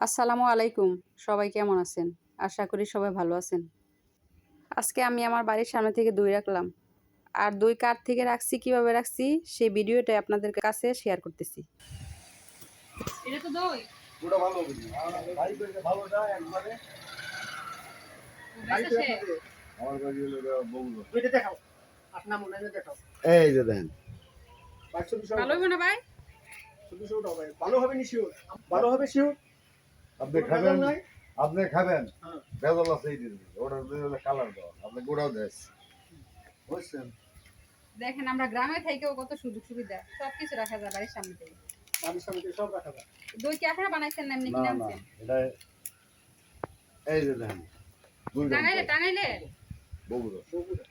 আসসালামু আলাইকুম। সবাই কেমন আছেন? আশা করি সবাই ভালো আছেন। আজকে আমি আমার বাড়ির সামনে থেকে দই রাখলাম। আর দই কার থেকে রাখছি কীভাবে রাখছি সেই ভিডিওটাই আপনাদের কাছে শেয়ার করতেছি। এটা তো দই। ভালো হবে। না। ভালো যায় একবারে। আমার বাড়ি হলো গিয়ে বগুড়া। দুইটা দেখাও। আপনার দেখাও। এই যে দেন। ভালো হবে না ভাই? ভাই ভালো হবে নি শিওর? ভালো হবে শিওর? আপনি খাবেন? আপনি খাবেন। ভেজাল আছে এই দিন ওটা কালার দেওয়া। আপনি গোড়াও দেয় বুঝছেন? দেখেন আমরা গ্রামে থেকেও কত সুযোগ সুবিধা। সব কিছু রাখা যায় বাড়ির সামনে থেকে। বাড়ির সামনে থেকে সব রাখা যায়। দই কি আপনারা বানাইছেন না এমনি না কিনে না আনছেন? এটা এই যে দেন দুই টাঙাইলে টাঙাইলে? বগুড়া। বগুড়া।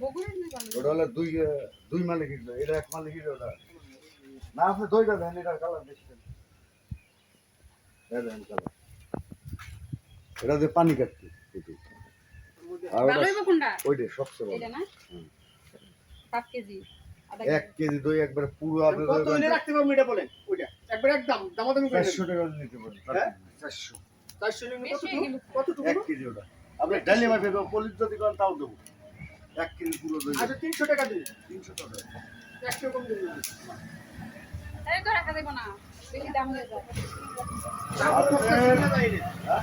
বগুড়ের ওটা হলো দুই আহ, দুই মালিকের এটা এক মালিকের ওটা। না আপনি দইটা দেন এটার কালার বেশি দেন কালার। এটা দিয়ে পানি কাটতে। আর ওইটা সবচেয়ে ভালো। এটা। সাত কেজি। এক কেজি। দই একবার পুরো আপনি কত হইলে রাখতে পারব এটা বলেন? ওইটা একবার একদম দামাদামি করে চারশো টাকা নিতে পারেন হ্যাঁ? চারশো চারশো। নিলে বেশি হয়ে গেল। কতটুকু? কেজি ওটা। আপনি ডালি মাপে দেবো পলিশ যদি করেন তাও দেবো। এক কেজি পুরো দই আচ্ছা তিনশো টাকা দিন তিনশো টাকা। একশো কম দিন তাহলে তো রাখা দেবো না। বেশি দাম হয়ে যায় হ্যাঁ?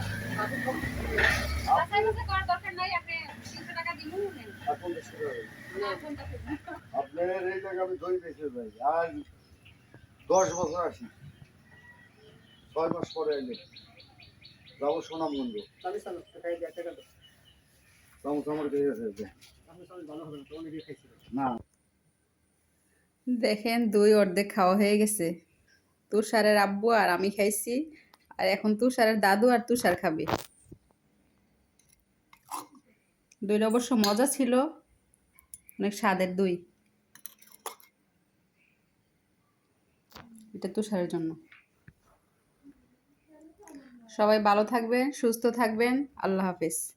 যাচাই বাছাই করার দরকার নাই আপনি তিনশো টাকা দিন নেন আর পঞ্চাশ টাকা হবে। না পঞ্চাশ টাকা। আপনার এই জায়গায় আমি দই বেঁচে যাই আজ দশ বছর আসি। ছয় মাস পরে এলে। যাব সোনামগঞ্জ। না। দেখেন দুই অর্ধেক খাওয়া হয়ে গেছে। তুষারের আব্বু আর আমি খাইছি। আর এখন তুষারের দাদু আর তুষার খাবে। দইটা অবশ্য মজা ছিল। অনেক স্বাদের দই। এটা তুষারের জন্য। সবাই ভালো থাকবেন, সুস্থ থাকবেন। আল্লাহ হাফেজ।